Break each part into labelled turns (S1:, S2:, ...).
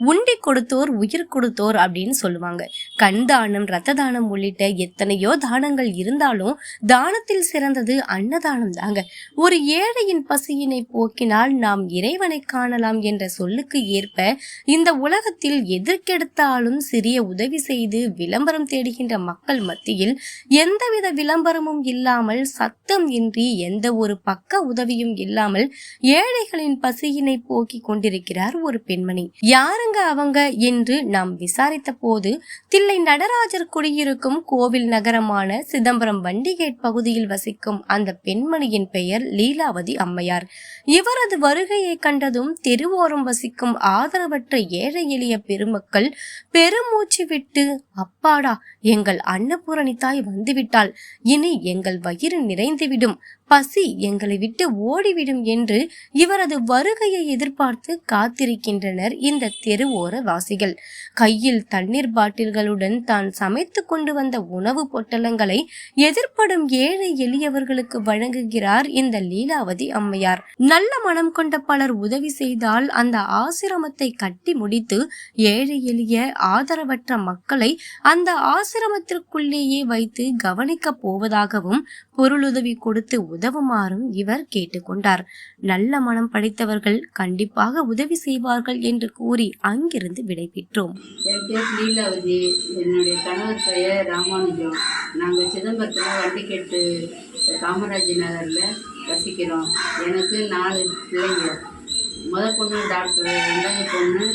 S1: உண்டி கொடுத்தோர் உயிர் கொடுத்தோர் அப்படின்னு சொல்லுவாங்க. கண் தானம் ரத்த தானம் உள்ளிட்ட எத்தனையோ தானங்கள் இருந்தாலும் தானத்தில் சிறந்தது அன்னதானம் தாங்க. ஒரு ஏழையின் பசியினை போக்கினால் நாம் இறைவனை காணலாம் என்ற சொல்லுக்கு ஏற்ப இந்த உலகத்தில் எதற்கெடுத்தாலும் சிறிய உதவி செய்து விளம்பரம் தேடுகின்ற மக்கள் மத்தியில் எந்தவித விளம்பரமும் இல்லாமல் சத்தம் இன்றி எந்த ஒரு பக்க உதவியும் இல்லாமல் ஏழைகளின் பசியினை போக்கிக் கொண்டிருக்கிறார் ஒரு பெண்மணி. யாருங்க அவங்க என்று நாம் விசாரித்த போது தில்லை நடராஜர் குடியிருக்கும் கோவில் நகரமான சிதம்பரம் வண்டிகேட் பகுதியில் வசிக்கும் அந்த பெண்மணியின் பெயர் லீலாவதி அம்மையார். இவரது வருகையை கண்டதும் தெருவோரம் வசிக்கும் ஆதரவற்ற ஏழை எளிய பெருமக்கள் பெருமூச்சு விட்டு அப்பாடா எங்கள் அன்னபூரணி தாய் வந்துவிட்டாள். இனி எங்கள் வயிறு நிறைந்துவிடும். பசி எங்களை விட்டு ஓடிவிடும் என்று இவரது வருகையை எதிர்பார்த்து காத்திருக்கின்றனர் இந்த தெருவோர வாசிகள் கையில் தண்ணீர் பாட்டில்களுடன் தான் சமைத்து கொண்டு வந்த உணவு பொட்டலங்களை எதிர்ப்படும் ஏழை எளியவர்களுக்கு வழங்குகிறார் இந்த லீலாவதி அம்மையார். நல்ல மனம் கொண்ட பலர் உதவி செய்தால் அந்த ஆசிரமத்தை கட்டி முடித்து ஏழை எளிய ஆதரவற்ற மக்களை அந்த ஆசிரமத்திற்குள்ளேயே வைத்து கவனிக்கப் போவதாகவும் பொருளுதவி கொடுத்து உதவுமாறும் இவர் கேட்டுக்கொண்டார். நல்ல மனம் படைத்தவர்கள் கண்டிப்பாக உதவி செய்வார்கள் என்று கூறி அங்கிருந்து விடைபெற்றோம்.
S2: பெற்றோம் லீலாவதி. என்னுடைய கணவர் பெயர் ராமானுஜம். நாங்கள் சிதம்பரத்தில் வண்டிக்கெட்டு காமராஜ் நகரில் வசிக்கிறோம். எனக்கு நாலு பிள்ளைங்க. முதல் பொண்ணு டாக்டர். ரெண்டாவது பொண்ணு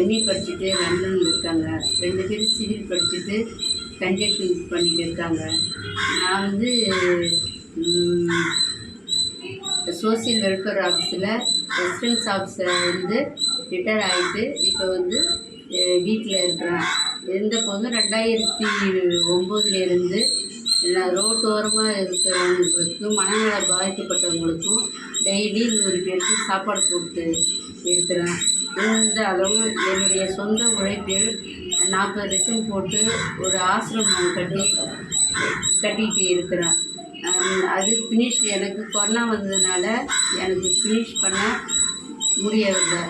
S2: எம்இ படிச்சுட்டு லண்டனில் இருக்காங்க. ரெண்டு பேரும் சிவில் படிச்சுட்டு கன்ஜெக்ஷன் பண்ணிட்டு இருக்காங்க. நான் வந்து சோசியல் வெல்ஃபேர் ஆஃபீஸில் ரெசிடென்ஸ் ஆஃபீஸர் வந்து ரிட்டையர் ஆகிட்டு இப்போ வந்து வீட்டில் இருக்கிறேன். இருந்த போதும் ரெண்டாயிரத்தி ஒம்போதுலேருந்து நான் ரோட்டோரமாக இருக்கிறவங்களுக்கும் மனநல பாதிக்கப்பட்டவங்களுக்கும் டெய்லி நூறு பேருக்கு சாப்பாடு போட்டு இருக்கிறேன். இந்த அளவு என்னுடைய சொந்த உழைப்பில் நாற்பது லட்சம் போட்டு ஒரு ஆசிரமம் கட்டி கட்டிட்டு இருக்கிறேன். அது ஃபினிஷ் எனக்கு கொரோனா வந்ததுனால எனக்கு ஃபினிஷ் பண்ண முடியவில்லை.